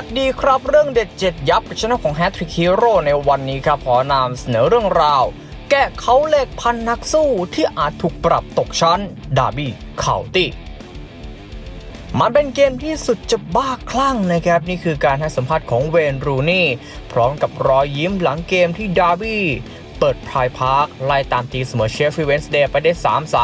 วัสดีครับ เรื่องเด็ดเจ็ดยับชนะของแฮตทริกฮีโร่ในวันนี้ครับ ขอนำเสนอเรื่องราว แก้เขาเลขพันนักสู้ที่อาจถูกปรับตกชั้น ดาร์บี้เคาตี้มันเป็นเกมที่สุดจะบ้าคลั่งนะครับ นี่คือการให้สัมภาษณ์ของเวนรูนี่ พร้อมกับรอยยิ้มหลังเกมที่ดาร์บี้ เปิดพายพาร์คไล่ตามตีเสมอเชฟฟิเวนส์เดย์ไปได้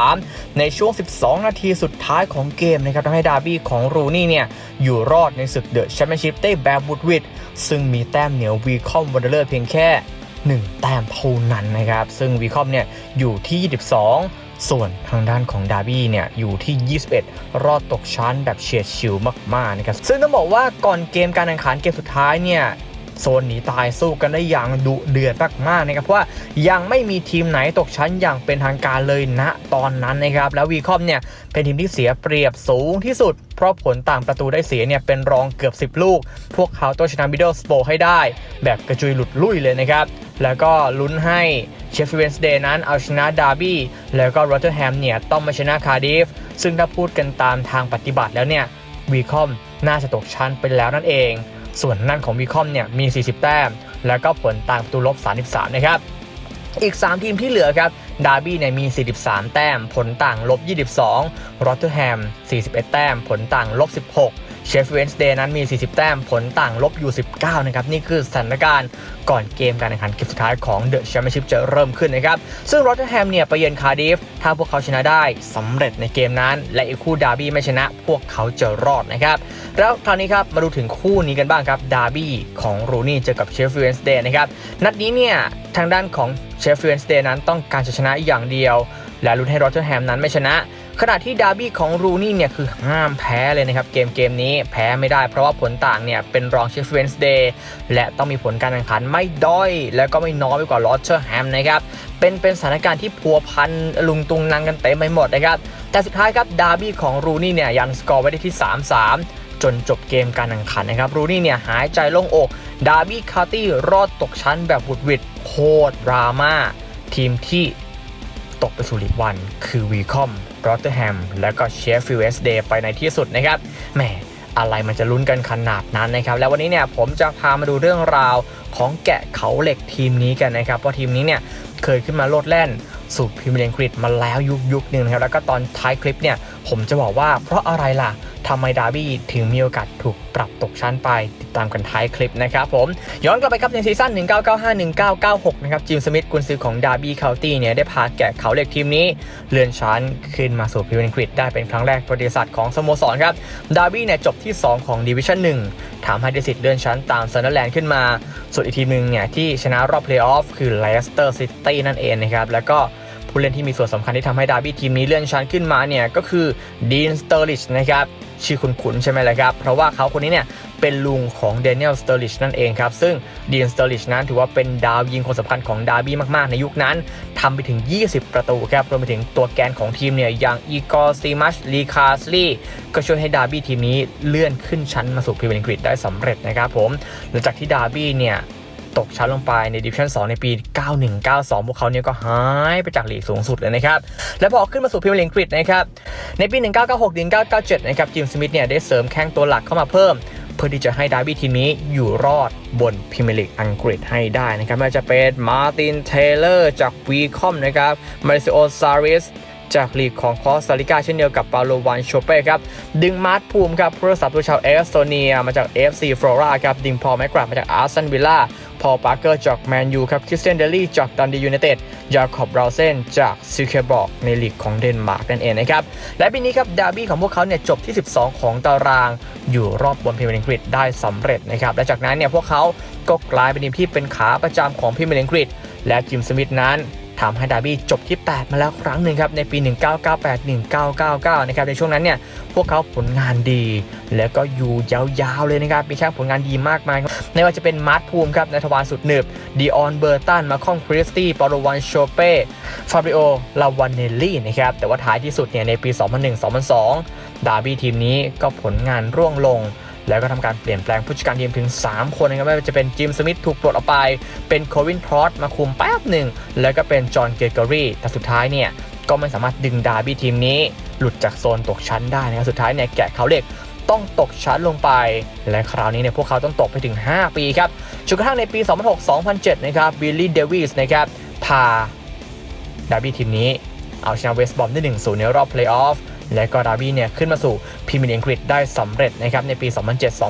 3-3 ในช่วง 12 นาทีสุดท้ายของเกมนะครับทำให้ดาร์บี้ของรูนี่เนี่ย อยู่รอดในศึกเดอะแชมเปี้ยนชิพได้แบบบุดวิดซึ่งมีแต้มเหนียววีคอมวันเดอร์เพียงแค่ 1 แต้มเท่านั้นนะครับ ซึ่งวีคอมเนี่ยอยู่ที่ 22ส่วนทางด้านของดาร์บี้เนี่ยอยู่ที่ 21 รอดตกชั้นแบบเฉียดฉิวมากๆนะครับ ซึ่งต้องบอกว่าก่อนเกมการแข่งขันเกมสุดท้ายเนี่ย โซนหนีตายสู้กันได้อย่างดุเดือดมากๆนะครับเพราะว่ายังไม่มีทีมไหนตกชั้นอย่างเป็นทางการเลยณตอนนั้นนะครับ แล้ววีคอมเนี่ยเป็นทีมที่เสียเปรียบสูงที่สุด เพราะผลต่างประตูได้เสียเนี่ยเป็นรองเกือบ 10 ลูก พวกเขาต้องชนะมิดเดิลสโปให้ได้ แบบกระจุยหลุดลุ่ยเลยนะครับแล้วก็ลุ้นให้เชฟฟิลด์เวนส์เดย์นั้นเอาชนะดาร์บี้แล้วก็โรเตอร์แฮมเนี่ยต้องมาชนะคาร์ดิฟซึ่งถ้าพูดกันตามทางปฏิบัติแล้วเนี่ยวีคอมน่าจะตกชั้นไปแล้วนั่นเอง ส่วนนั่นของวีคอมเนี่ยมี 40 แต้ม แล้วก็ผลต่างประตูลบ 33 นะครับ อีก 3 ทีมที่เหลือครับ ดาร์บี้เนี่ยมี 43 แต้ม ผลต่างลบ 22 รอตเทอร์แฮม 41 แต้ม ผลต่างลบ 16 เชฟเวนส์เดย์นั้นมี 40 แต้มผลต่างลบอยู่ 19 นะครับ นี่คือสถานการณ์ก่อนเกมการแข่งขันเกมสุดท้ายของเดอะแชมเปี้ยนชิพจะเริ่มขึ้นนะครับ ซึ่งโรตเตอร์แฮมเนี่ยไปเยือนคาร์ดิฟถ้าพวกเขาชนะได้สำเร็จในเกมนั้น และอีกคู่ดาร์บี้ไม่ชนะ พวกเขาจะรอดนะครับ แล้วคราวนี้ครับมาดูถึงคู่นี้กันบ้างครับดาร์บี้ของรูนี่เจอกับเชฟฟิลด์เวนส์เดย์นะครับนัดนี้เนี่ยทางด้านของเชฟฟิลด์เวนส์เดย์นั้นต้องการจะชนะอย่างเดียว และลุ้นให้โรตเตอร์แฮมนั้นไม่ชนะ ขณะที่ดาร์บี้ของรูนี่เนี่ยคือห้ามแพ้เลยนะครับเกมเกมนี้แพ้ไม่ได้เพราะว่าผลต่างเนี่ยเป็นรองเชฟเวนส์เดย์และต้องมีผลการแข่งขันไม่ด้อย และก็ไม่น้อยไปกว่ารอตเตอร์แฮมนะครับเป็นเป็นสถานการณ์ที่พัวพันลุงตุงนังกันเต็มไปหมดนะครับแต่สุดท้ายครับดาร์บี้ของรูนี่เนี่ยยันสกอร์ไว้ได้ที่ 3-3จนจบเกมการแข่งขันนะครับ รูนี่เนี่ยหายใจโล่งอก ดาร์บี้คาร์ตี้รอดตกชั้นแบบบุดหวิดโคตรดราม่าทีมที่ ตกไปสู่ลีกวันคือวีคอมรอตเตอร์แฮมและก็เชฟฟิลด์เอสเดย์ไปในที่สุดนะครับแหมอะไรมันจะลุ้นกันขนาดนั้นนะครับ แล้ววันนี้เนี่ยผมจะพามาดูเรื่องราวของแกะเขาเหล็กทีมนี้กันนะครับเพราะทีมนี้เนี่ยเคยขึ้นมาโลดแล่นสู่พรีเมียร์ลีกมาแล้วยุคยุคหนึ่งนะครับแล้วก็ตอนท้ายคลิปเนี่ยผมจะบอกว่าเพราะอะไรล่ะ ทำไมดาร์บี้ถึงมีโอกาสถูกปรับตกชั้นไป ติดตามกันท้ายคลิปนะครับผม ย้อนกลับไปครับในซีซั่น 1995-1996 นะครับจิมสมิธกุนซือของดาร์บี้เคาน์ตี้เนี่ยได้พาแกะเขาเหล็กทีมนี้เลื่อนชั้นขึ้นมาสู่พรีเมียร์ลีกอังกฤษได้เป็นครั้งแรกประวัติศาสตร์ของสโมสรครับดาร์บี้เนี่ยจบที่ 2 ของดิวิชั่น1ทำให้ได้สิทธิ์เลื่อนชั้นตามซันเดอร์แลนด์ขึ้นมา ส่วนอีกทีมหนึ่งเนี่ยที่ชนะรอบเพลย์ออฟคือเลสเตอร์ซิตี้นั่นเองนะครับแล้วก็ผู้เล่นที่มีส่วนสำคัญที่ทำให้ดาร์บี้ทีมนี้เลื่อนชั้นขึ้นมาเนี่ยก็คือดีนสเตอร์ลิชนะครับ ชื่อคุ้นๆใช่ไหมล่ะครับ เพราะว่าเขาคนนี้เนี่ยเป็นลุงของเดนิเอลสเตอร์ลิชนั่นเองครับ ซึ่งดีนสเตอร์ลิชนั้นถือว่าเป็นดาวยิงคนสำคัญของดาร์บี้มากๆ ในยุคนั้นทำไปถึง 20 ประตูครับ รวมไปถึงตัวแกนของทีมเนี่ยอย่างอีกอร์ซีมัชลีคาสลีก็ช่วยให้ดาร์บี้ทีมนี้เลื่อนขึ้นชั้นมาสู่พรีเมียร์ลีกได้สำเร็จนะครับผมหลังจากที่ดาร์บี้เนี่ย ตกชั้นลงไปในดิวิชั่น 2 ในปี 91-92 พวกเขาเนี่ยก็หายไปจากลีกสูงสุดเลยนะครับ และพอขึ้นมาสู่พรีเมียร์ลีกอังกฤษนะครับ ในปี 1996-1997 นะครับจิมสมิธเนี่ยได้เสริมแข้งตัวหลักเข้ามาเพิ่ม เพื่อที่จะให้ดาร์บี้ทีมนี้อยู่รอดบนพรีเมียร์ลีกอังกฤษให้ได้นะครับไม่ว่าจะเป็นมาร์ตินเทเลอร์จากวีคอมนะครับมาริซิโอซาริส จากลีกของคอสตาริกาเช่นเดียวกับปาโลวันโชเป้ครับ ดึงมาร์ทภูมิครับผู้รักษาตัวชาวเอสโตเนีย มาจาก AFC ฟลอราครับดึงพอแมกกรามาจากอาร์ซันวิลล่า พอปาร์เกอร์จากแมนยูครับ คริสเตียนเดลลี่จากดันดียูไนเต็ดยาคอบราเซนจากซิเคบอกในลีกของเดนมาร์กนั่นเองนะครับ และปีนี้ครับดาร์บี้ของพวกเขาเนี่ยจบที่ 12 ของตาราง อยู่รอบบนพรีเมียร์ลีกอังกฤษได้สำเร็จนะครับ และจากนั้นเนี่ยพวกเขาก็กลายเป็นทีมที่เป็นขาประจำของพรีเมียร์ลีกอังกฤษและจิมสมิธนั้น ทำให้ดาร์บี้จบที่ 8 มาแล้วครั้งหนึ่งครับในปี 1998-1999 นะครับในช่วงนั้นเนี่ยพวกเขาผลงานดี แล้วก็อยู่ยาวๆเลยนะครับมีแค่ผลงานดีมากมายไม่ว่าจะเป็นมาร์ทภูมิครับในทวารสุดหนึบดีออนเบอร์ตันมาคอมคริสตี้ปอลวันโชเป้ฟาบริโอลาวานเนลลี่นะครับแต่ว่าท้ายที่สุดเนี่ยในปี 2001-2002 ดาร์บี้ทีมนี้ก็ผลงานร่วงลง แล้วก็ทำการเปลี่ยนแปลงผู้จัดการทีมถึง 3 คนนะครับไม่ว่าจะเป็นจิมสมิธถูกปลดออกไป เป็นโควินทรอสมาคุมแป๊บหนึ่ง แล้วก็เป็นจอห์นเกเกอรี่แต่สุดท้ายเนี่ยก็ไม่สามารถดึงดาร์บี้ทีมนี้ หลุดจากโซนตกชั้นได้นะครับสุดท้ายเนี่ยแกะเขาเหล็กต้องตกชั้นลงไป และคราวนี้เนี่ยพวกเขาต้องตกไปถึง 5 ปีครับจนกระทั่งในปี 2006-2007 นะครับบิลลี่เดวิสนะครับพาดาร์บี้ทีมนี้เอาชนะเวสต์บอมได้1-0ในรอบเพลย์ออฟ และก็ดาร์บี้เนี่ยขึ้นมาสู่พรีเมียร์ลีกอังกฤษได้สำเร็จนะครับในปี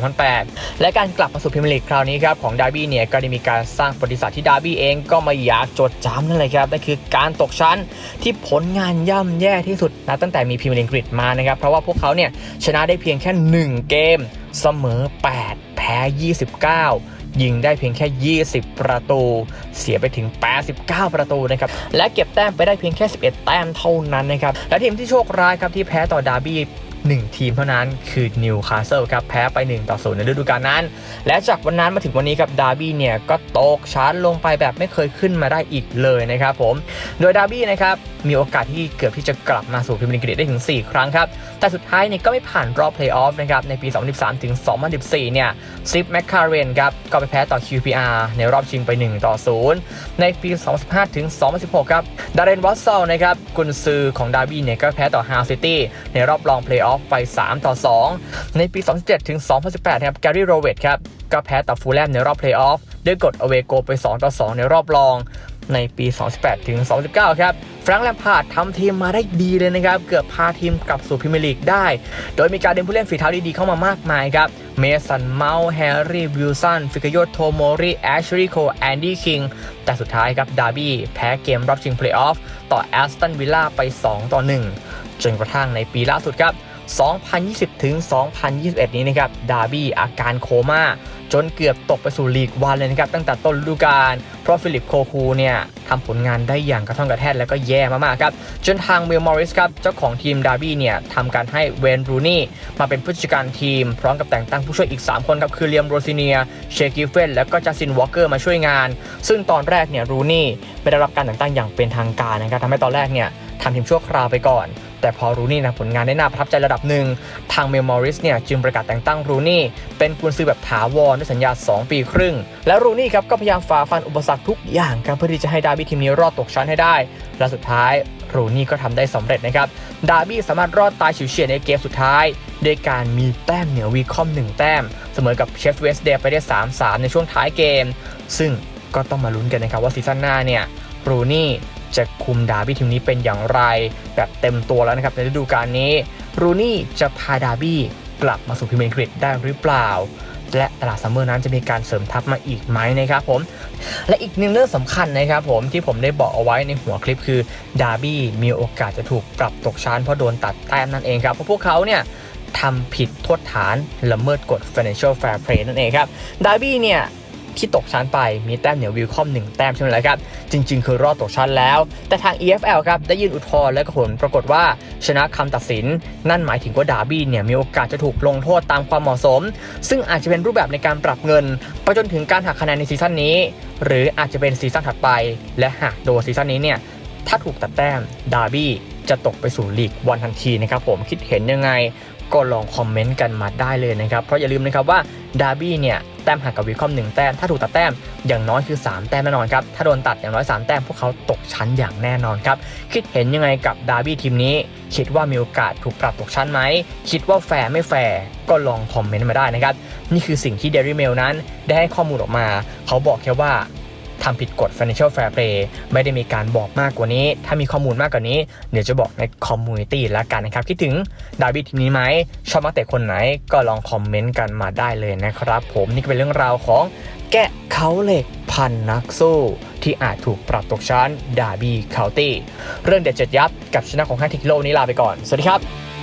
2007-2008 และการกลับมาสู่พรีเมียร์ลีกคราวนี้ครับของดาร์บี้เนี่ยก็ได้มีการสร้างประวัติศาสตร์ที่ดาร์บี้เองก็ไม่อยากจดจำนั่นเลยครับนั่นคือการตกชั้นที่ผลงานย่ำแย่ที่สุดนะตั้งแต่มีพรีเมียร์ลีกอังกฤษมานะครับเพราะว่าพวกเขาเนี่ยชนะได้เพียงแค่ 1 เกมเสมอ 8 แพ้ 29 ยิงได้เพียงแค่ 20 ประตู เสียไปถึง 89 ประตูนะครับ และเก็บแต้มไปได้เพียงแค่ 11 แต้มเท่านั้นนะครับ และทีมที่โชคร้ายครับที่แพ้ต่อดาร์บี้1 ทีมเท่านั้นคือนิวคาสเซิลครับแพ้ไป 1 ต่อ 0 ในฤดูกาลนั้น และจากวันนั้นมาถึงวันนี้ครับดาร์บี้เนี่ยก็ตกชั้นลงไปแบบไม่เคยขึ้นมาได้อีกเลยนะครับผม โดยดาร์บี้นะครับมีโอกาสที่เกือบที่จะกลับมาสู่พรีเมียร์ลีกได้ถึง 4 ครั้งครับ แต่สุดท้ายเนี่ยก็ไม่ผ่านรอบเพลย์ออฟนะครับในปี 2013 ถึง 2014 เนี่ยซิปแมคคาเรนครับก็ไปแพ้ต่อ QPR ในรอบชิงไป 1 ต่อ 0 ในปี 2015 ถึง 2016 ครับดาร์เรนวัตซอลนะครับกุนซือของดาร์บี้เนี่ยก็แพ้ต่อฮาวซิตี้ในรอบรองเพลย์ออฟไป 3 ต่อ 2 ในปี 2017 ถึง 2018 ครับแกรี่โรเวตครับก็แพ้ต่อฟูลแลมในรอบเพลย์ออฟด้วยกดอเวโกไป 2 ต่อ 2 ในรอบรองในปี 2018 ถึง 2019 ครับ แฟรงค์แลมพาร์ดทำทีมมาได้ดีเลยนะครับ เกือบพาทีมกลับสู่พรีเมียร์ลีกได้ โดยมีการเดินผู้เล่นฝีเท้าดีๆเข้ามามากมายครับ เมสันเมาแฮร์รี่ วิลสัน ฟิกโยโทโมริแอชลีย์โค แอนดี้คิง แต่สุดท้ายครับ ดาร์บี้ แพ้เกมรอบชิงเพลย์ออฟ ต่อแอสตันวิลล่าไป 2 ต่อ 1 จนกระทั่งในปีล่าสุดครับ 2020 ถึง 2021 นี้นะครับ ดาร์บี้อาการโคม่า จนเกือบตกไปสู่ลีกวันเลยนะครับ ตั้งแต่ต้นฤดูกาล เพราะฟิลิปโคคูเนี่ยทำผลงานได้อย่างกระท่อนกระแทกแล้วก็แย่มากๆครับ จนทางเวลมอริสครับ เจ้าของทีมดาร์บี้เนี่ยทำการให้เวนรูนี่ มาเป็นผู้จัดการทีม พร้อมกับแต่งตั้งผู้ช่วยอีก 3 คนครับ คือเลียมโรซิเนีย เชกิฟเฟนแล้วก็จัสซินวอลเกอร์มาช่วยงาน ซึ่งตอนแรกเนี่ยรูนี่ไม่ได้รับการแต่งตั้งอย่างเป็นทางการนะครับทำให้ตอนแรกเนี่ยทำทีมชั่วคราวไปก่อน แต่พอรูนี่นะผลงานได้น่าประทับใจระดับหนึ่ง ทางเมลมอริสเนี่ยจึงประกาศแต่งตั้งรูนี่ เป็นกุนซือแบบถาวรด้วยสัญญา 2 ปีครึ่ง และรูนี่ครับก็พยายามฝ่าฟันอุปสรรคทุกอย่างครับเพื่อที่จะให้ดาร์บี้ทีมนี้รอดตกชั้นให้ได้ และสุดท้ายรูนี่ก็ทำได้สำเร็จนะครับ ดาร์บี้สามารถรอดตายฉิวเฉียดในเกมสุดท้ายด้วยการมีแต้มเหนือวีคอม 1 แต้ม เสมอกับเชฟเวสเดย์ไปได้ 3-3 ในช่วงท้ายเกม ซึ่งก็ต้องมาลุ้นกันนะครับว่าซีซั่นหน้าเนี่ยรูนี่ จะคุมดาร์บี้ทีมนี้เป็นอย่างไร แบบเต็มตัวแล้วนะครับในฤดูกาลนี้ รูนี่จะพาดาร์บี้กลับมาสู่พรีเมียร์ลีกอังกฤษได้หรือเปล่า และตลาดซัมเมอร์นั้นจะมีการเสริมทัพมาอีกไหมนะครับผม และอีกหนึ่งเรื่องสำคัญนะครับผมที่ผมได้บอกเอาไว้ในหัวคลิปคือดาร์บี้มีโอกาสจะถูกปรับตกชั้นเพราะโดนตัดแต้มนั่นเองครับเพราะพวกเขาเนี่ยทำผิดโทษฐานละเมิดกฎ financial fair play นั่นเองครับดาร์บี้เนี่ย ที่ตกชั้นไปมีแต้มเหนือวิลคอม 1 แต้มใช่ไหมล่ะครับ จริง ๆ คือรอดตกชั้นแล้ว แต่ทาง EFL ครับได้ยื่นอุทธรณ์และก็ผลปรากฏว่าชนะคำตัดสิน นั่นหมายถึงว่าดาร์บี้เนี่ยมีโอกาสจะถูกลงโทษตามความเหมาะสม ซึ่งอาจจะเป็นรูปแบบในการปรับเงินไปจนถึงการหักคะแนนในซีซั่นนี้ หรืออาจจะเป็นซีซั่นถัดไป และหากโดนซีซั่นนี้เนี่ยถ้าถูกตัดแต้มดาร์บี้จะตกไปสู่ลีกวันทันทีนะครับผมคิดเห็นยังไงก็ลองคอมเมนต์กันมาได้เลยนะครับ เพราะอย่าลืมนะครับว่า ดาร์บี้เนี่ยแต้มห่างกับวิคอมหนึ่งแต้ม ถ้าถูกตัดแต้มอย่างน้อยคือ 3 แต้มแน่นอนครับ ถ้าโดนตัดอย่างน้อย 3 แต้มพวกเขาตกชั้นอย่างแน่นอนครับ คิดเห็นยังไงกับดาร์บี้ทีมนี้ คิดว่ามีโอกาสถูกปรับตกชั้นไหม คิดว่าแฟร์ไม่แฟร์ก็ลองคอมเมนต์มาได้นะครับ นี่คือสิ่งที่เดลี่เมลนั้นได้ให้ข้อมูลออกมา เขาบอกแค่ว่า ทำผิดกฎ Financial Fair Play ไม่ได้มีการบอกมากกว่านี้ ถ้ามีข้อมูลมากกว่านี้ เดี๋ยวจะบอกในคอมมูนิตี้ล้วกันนะครับ คิดถึงดาร์บี้ทีนี้ไหม ชอบนักเตะคนไหนก็ลองคอมเมนต์กันมาได้เลยนะครับ ผมนี่ก็เป็นเรื่องราวของแกะเขาเหล็กพันนักสู้ ที่อาจถูกปรับตกชั้นดาบี้เคาตี้เรื่องเด็ดเจ็ดยับกับชนะของห้าทิกโลนี้ลาไปก่อน สวัสดีครับ